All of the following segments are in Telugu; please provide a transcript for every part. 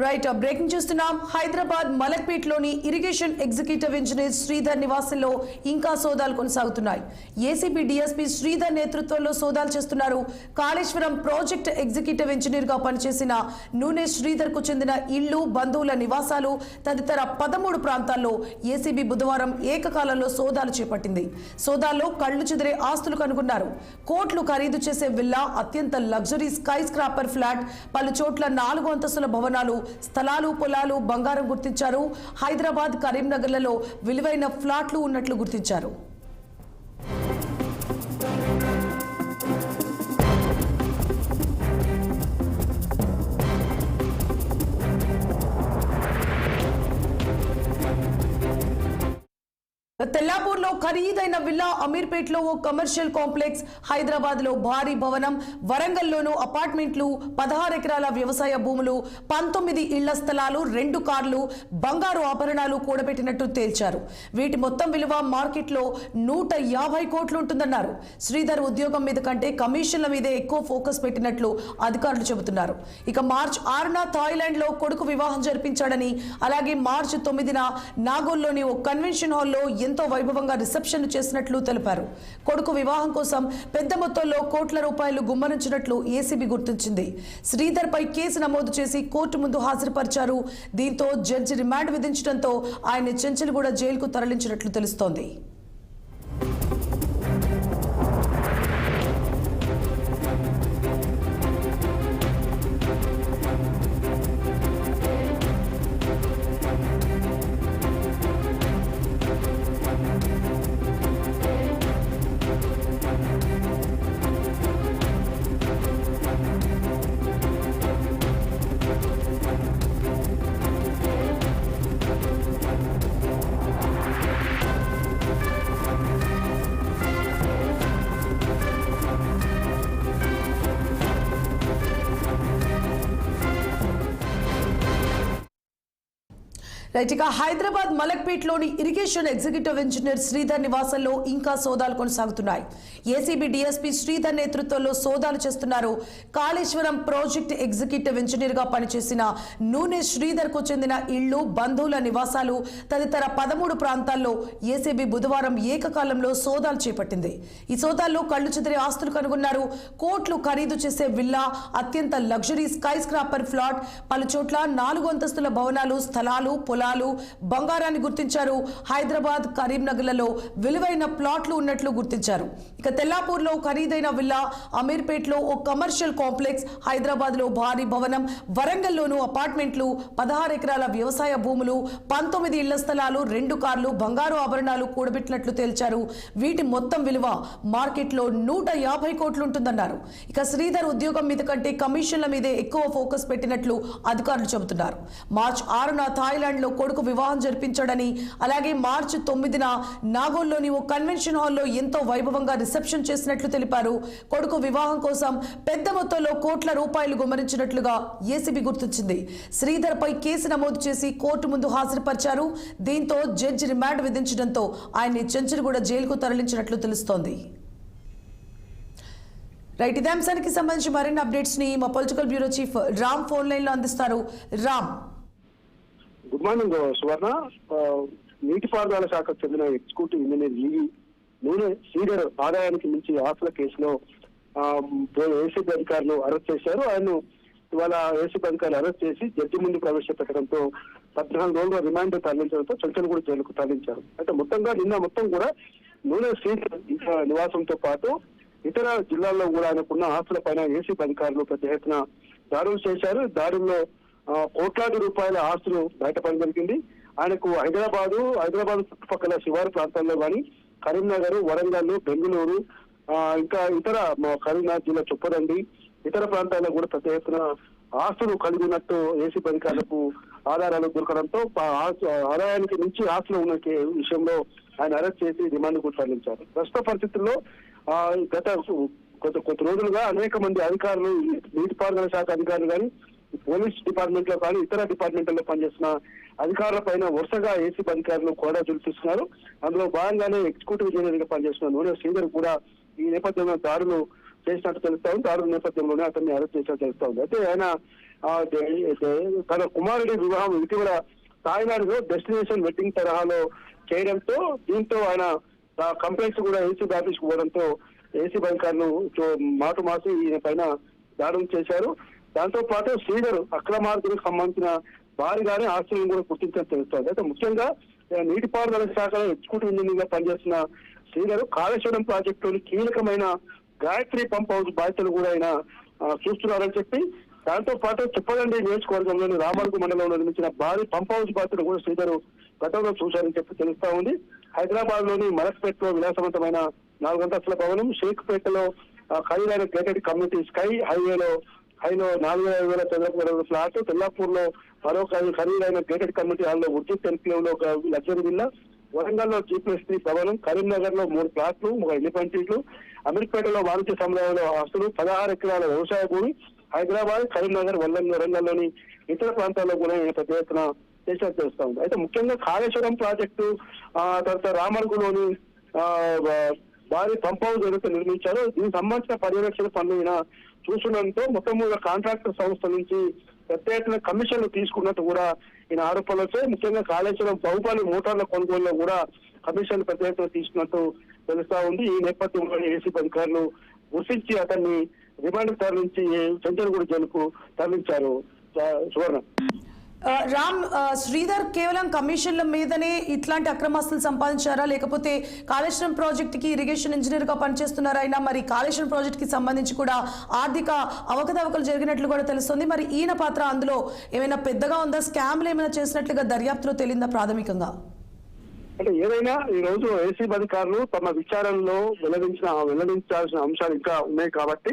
రైట్ బ్రేకింగ్ చూస్తున్నాం. హైదరాబాద్ మలక్పేట్లోని ఇరిగేషన్ ఎగ్జిక్యూటివ్ ఇంజనీర్ శ్రీధర్ నివాసంలో ఇంకా సోదాలు కొనసాగుతున్నాయి. ఏసీబీ డీఎస్పీ శ్రీధర్ నేతృత్వంలో సోదాలు చేస్తున్నారు. కాళేశ్వరం ప్రాజెక్ట్ ఎగ్జిక్యూటివ్ ఇంజనీర్గా పనిచేసిన నూనె శ్రీధర్కు చెందిన ఇళ్ళు బంధువుల నివాసాలు తదితర పదమూడు ప్రాంతాల్లో ఏసీబీ బుధవారం ఏకకాలంలో సోదాలు చేపట్టింది. సోదాల్లో కళ్ళు చెదిరే ఆస్తులు కనుగొన్నారు. కోట్లు ఖరీదు చేసే విల్లా అత్యంత లగ్జరీ స్కై స్క్రాపర్ ఫ్లాట్ పలు చోట్ల నాలుగు అంతస్తుల భవనాలు స్థలాలు పొలాలు బంగారం గుర్తించారు. హైదరాబాద్ కరీంనగర్లలో విలువైన ఫ్లాట్లు ఉన్నట్లు గుర్తించారు. తెల్లాపూర్లో ఖరీదైన విల్లా అమీర్పేట్లో ఓ కమర్షియల్ కాంప్లెక్స్ హైదరాబాద్లో భారీ భవనం వరంగల్లోనూ అపార్ట్మెంట్లు పదహారు ఎకరాల వ్యవసాయ భూములు పంతొమ్మిది ఇళ్ళ స్థలాలు రెండు కార్లు బంగారు ఆభరణాలు కూడబెట్టినట్టు తేల్చారు. వీటి మొత్తం విలువ మార్కెట్లో నూట యాభై కోట్లు ఉంటుందన్నారు. శ్రీధర్ ఉద్యోగం మీద కంటే కమిషన్ల మీదే ఎక్కువ ఫోకస్ పెట్టినట్లు అధికారులు చెబుతున్నారు. ఇక మార్చ్ ఆరున థాయిలాండ్లో కొడుకు వివాహం జరిపించాడని అలాగే మార్చి తొమ్మిదిన నాగోల్లోని ఓ కన్వెన్షన్ హాల్లో ఎంతో వైభవంగా రిసెప్షన్ చేసినట్లు తెలిపారు. కొడుకు వివాహం కోసం పెద్ద మొత్తంలో కోట్ల రూపాయలు గుమ్మరించినట్లు ఏసీబీ గుర్తించింది. శ్రీధర్ పై కేసు నమోదు చేసి కోర్టు ముందు హాజరుపరిచారు. దీంతో జడ్జి రిమాండ్ విధించడంతో ఆయన చెంచల్గూడ జైలుకు తరలించినట్లు తెలుస్తోంది. రైట్ ఇక హైదరాబాద్ మలక్పేట్లోని ఇరిగేషన్ ఎగ్జిక్యూటివ్ ఇంజనీర్ శ్రీధర్ నివాసంలో ఇంకా సోదాలు కొనసాగుతున్నాయి. ఏసీబీ డీఎస్పీ శ్రీధర్ నేతృత్వంలో సోదాలు చేస్తున్నారు. కాళేశ్వరం ప్రాజెక్ట్ ఎగ్జిక్యూటివ్ ఇంజనీర్గా పనిచేసిన నూనె శ్రీధర్కు చెందిన ఇళ్ళు బంధువుల నివాసాలు తదితర పదమూడు ప్రాంతాల్లో ఏసీబీ బుధవారం ఏకకాలంలో సోదాలు చేపట్టింది. ఈ సోదాల్లో కళ్ళు చెదిరే ఆస్తులు కనుగొన్నారు. కోట్లు ఖరీదు చేసే విల్లా అత్యంత లగ్జరీ స్కై స్క్రాపర్ ఫ్లాట్ పలు చోట్ల నాలుగు అంతస్తుల భవనాలు స్థలాలు పొలాలు బంగారాన్ని గుర్తించారు. హైదరాబాద్ కరీంనగర్లలో విలువైన ప్లాట్లు ఉన్నట్లు గుర్తించారు. ఇక తెల్లాపూర్లో ఖరీదైన విల్లా అమీర్పేట్లో ఓ కమర్షియల్ కాంప్లెక్స్ హైదరాబాద్లో భారీ భవనం వరంగల్లోనూ అపార్ట్మెంట్లు పదహారు ఎకరాల వ్యవసాయ భూములు పంతొమ్మిది ఇళ్ళ స్థలాలు రెండు కార్లు బంగారు ఆభరణాలు కూడబెట్టినట్లు తేల్చారు. వీటి మొత్తం విలువ మార్కెట్లో నూట యాభై కోట్లు ఉంటుందన్నారు. ఇక శ్రీధర్ ఉద్యోగం మీద కంటే కమిషన్ల మీదే ఎక్కువ ఫోకస్ పెట్టినట్లు అధికారులు చెబుతున్నారు. మార్చ్ ఆరున థాయిలాండ్లో కొడుకు వివాహం జరిపించాడని అలాగే మార్చి తొమ్మిదిన నాగోల్లోని ఓ కన్వెన్షన్ హాల్లో ఎంతో వైభవంగా రిసెప్షన్ చేసినట్లు తెలిపారు. కొడుకు వివాహం కోసం పెద్ద మొత్తంలో కోట్ల రూపాయలు గుమరించినట్లుగా ఏసీబీ గుర్తించింది. శ్రీధర్పై కేసు నమోదు చేసి కోర్టు ముందు హాజరుపరిచారు. దీంతో జడ్జి రిమాండ్ విధించడంతో ఆయన్ని చెంచల్గూడ జైలుకు తరలించినట్లు తెలుస్తోంది. రైట్ ఇదే అంశానికి సంబంధించి మరిన్ని అప్డేట్స్ని మా political bureau chief Ram phone లైన్లో అందిస్తారు. రామ్. Good morning Suvarna. నీటిపారుదల శాఖకు చెందిన ఎగ్జిక్యూటివ్ ఇంజనీర్ ఈవి నూనె సీనియర్ ఆదాయానికి మించి ఆస్తుల కేసులో ఏసీబీ అధికారులు అరెస్ట్ చేశారు. ఆయన ఇవాళ ఏసీబీ అధికారులు అరెస్ట్ చేసి జడ్జి ముందు ప్రవేశపెట్టడంతో పద్నాలుగు రోజుల రిమాండ్ తరలించడంతో చంచల్ కూడా జైలుకు తరలించారు. అయితే మొత్తంగా నిన్న మొత్తం కూడా నూనె శ్రీధర్ నివాసంతో పాటు ఇతర జిల్లాల్లో కూడా ఆయనకున్న ఆస్తుల పైన ఏసీబీ అధికారులు పెద్ద ఎత్తున దాడులు చేశారు. దాడుల్లో కోట్లాది రూపాయల ఆస్తులు బయటపడి జరిగింది. ఆయనకు హైదరాబాదు హైదరాబాద్ చుట్టుపక్కల శివారు ప్రాంతాల్లో కానీ కరీంనగర్ వరంగల్ బెంగళూరు ఇంకా ఇతర కరీంనగర్ జిల్లా చొప్పదండి. ఇతర ప్రాంతాల్లో కూడా పెద్ద ఎత్తున ఆస్తులు కలిగి ఉన్నట్టు ఏసీ అధికారులకు ఆధారాలు దొరకడంతో ఆస్తు- ఆదాయానికి మించి ఆస్తులు ఉన్న విషయంలో ఆయన అరెస్ట్ చేసి రిమాండ్ కూడా తరలించారు. ప్రస్తుత పరిస్థితుల్లో గత కొద్ది కొద్ది రోజులుగా అనేక మంది అధికారులు నీటిపారుదల శాఖ అధికారులు కానీ పోలీస్ డిపార్ట్మెంట్లో కానీ ఇతర డిపార్ట్మెంట్లలో పనిచేస్తున్న అధికారుల పైన వరుసగా ఏసీ అధికారులు కూడా చూపిస్తున్నారు అందులో భాగంగానే ఎగ్జిక్యూటివ్ ఇంజనీర్గా పనిచేస్తున్న నూనె శ్రీధర్ కూడా ఈ నేపథ్యంలో దాడులు చేసినట్టు తెలుస్తా ఉంది దాడుల నేపథ్యంలోనే అతన్ని అరెస్ట్ చేసినట్టు తెలుస్తా ఉంది అయితే ఆయన తన కుమారుడి వివాహం ఇటీవల తాయినాడులో డెస్టినేషన్ వెడ్డింగ్ తరహాలో చేయడంతో దీంతో ఆయన కంప్లైంట్స్ కూడా ఏసీ ఆఫీస్కి పోవడంతో ఏసీ అధికారులు చో- మాటు మాసి ఈయన పైన దాడులు చేశారు. దాంతో పాటు శ్రీధర్ అక్రమార్కులకు సంబంధించిన భారీగానే ఆశ్చర్యం కూడా గుర్తించడం తెలుస్తోంది. అయితే ముఖ్యంగా నీటిపారుదల శాఖలో ఎగ్జిక్యూటివ్ ఇంజనీర్గా పనిచేస్తున్న శ్రీధర్ కాళేశ్వరం ప్రాజెక్టులోని కీలకమైన గాయత్రి పంప్ హౌస్ బాధ్యతలు కూడా ఆయన చూస్తున్నారని చెప్పి దాంతో పాటు చెప్పదండి నియోజకవర్గంలోని రామడుగు మండలంలో నిర్మించిన భారీ పంప్ హౌస్ బాధ్యతలు కూడా శ్రీధర్ గతంలో చూశారని చెప్పి తెలుస్తా ఉంది. హైదరాబాద్లోని మలక్పేటలో విలాసవంతమైన నాలుగు అంతస్తుల భవనం షేక్పేటలో ఖరీదైన గేటెడ్ కమ్యూనిటీ స్కై హైవేలో ఆయన నాలుగు వేల వేల చదరపు గదుల ఫ్లాట్ తెల్లాపూర్లో మరో ఖరీదైన గేటెడ్ కమ్యూనిటీ హాల్లో ఉర్జిత్ ఎన్క్లేవ్లో ఒక లగ్జరీ విల్లా వరంగల్లో జీ త్రీ భవనం కరీంనగర్లో మూడు ప్లాట్లు ఒక ఎలిఫెంట్ ఇంట్లు అమీర్పేటలో వాణిజ్య సముదాయంలో ఆస్తులు పదహారు ఎకరాల వ్యవసాయ భూమి హైదరాబాద్ కరీంనగర్ వల్లం వరంగల్లోని ఇతర ప్రాంతాల్లో కూడా ఈ పెద్ద ఎత్తున చేసినట్టు తెలుస్తా ఉంది. అయితే ముఖ్యంగా కాళేశ్వరం ప్రాజెక్టు ఆ తర్వాత రామర్గులోని ఆ, భారీ పంప్ హౌస్ ఏదైతే నిర్మించారో. దీనికి సంబంధించిన పర్యవేక్షణ పనులైన ఈయన చూస్తుండడంతో మొత్తం కాంట్రాక్టర్ సంస్థ నుంచి ప్రత్యేకమైన కమిషన్లు తీసుకున్నట్టు కూడా ఈయన ఆరోపణలతో ముఖ్యంగా కాళేశ్వరం బహుపాలి మోటార్ల కొనుగోలులో కూడా కమిషన్లు ప్రత్యేకంగా తీసుకున్నట్టు తెలుస్తా ఉంది. ఈ నేపథ్యంలోని ఏసీపీ అధికారులు గుర్తించి అతన్ని రిమాండ్ తరలించి చెంచలగూడ జైలుకు తరలించారు. సువర్ణ. రామ్ శ్రీధర్ కేవలం కమిషన్ల మీదనే ఇట్లాంటి అక్రమాస్తులు సంపాదించారా? లేకపోతే కాళేశ్వరం ప్రాజెక్ట్కి ఇరిగేషన్ ఇంజనీర్గా పనిచేస్తున్నారా అయినా మరి కాళేశ్వరం ప్రాజెక్ట్కి సంబంధించి కూడా ఆర్థిక అవకతవకలు జరిగినట్లు కూడా తెలుస్తుంది. మరి ఈయన పాత్ర అందులో ఏమైనా పెద్దగా ఉందా? స్కామ్లు ఏమైనా చేసినట్లుగా దర్యాప్తులో తేలిందా ప్రాథమికంగా? అంటే ఏదైనా ఈ రోజు ఏసీబీ అధికారులు తమ విచారణలో వెల్లడించిన వెల్లడించాల్సిన అంశాలు ఇంకా ఉన్నాయి కాబట్టి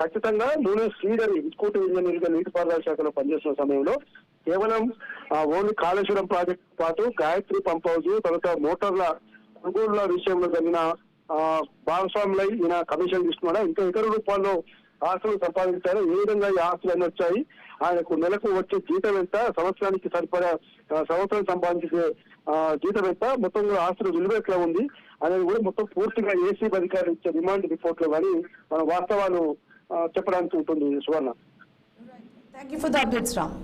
ఖచ్చితంగా నూనె శ్రీధర్ ఎగ్జిక్యూటివ్ ఇంజనీర్గా నీటిపారుదల శాఖలో పనిచేస్తున్న సమయంలో కేవలం ఆ, ఓన్లీ కాళేశ్వరం ప్రాజెక్ట్ పాటు గాయత్రి పంప్ హౌస్ తర్వాత మోటార్ల కొనుగోళ్ళ విషయంలో జరిగిన భాగస్వాములై ఈయన కమిషన్ తీసుకున్నాడా ఇంకా ఇతర రూపాల్లో ఆస్తులు సంపాదించారు ఏ విధంగా ఈ ఆస్తులు అన్ని వచ్చాయి ఆయనకు నెలకు వచ్చే జీతం ఎంత సంవత్సరానికి సరిపడా సంవత్సరం సంపాదించే జీతం ఎంత మొత్తం కూడా ఆస్తుల విలువ ఎట్లా ఉంది అనేది కూడా మొత్తం పూర్తిగా ఏసీ అధికారులు ఇచ్చే రిమాండ్ రిపోర్ట్లో కానీ మన వాస్తవాలు చెప్పడానికి ఉంటుంది Suvarna. Thank you for the updates Ram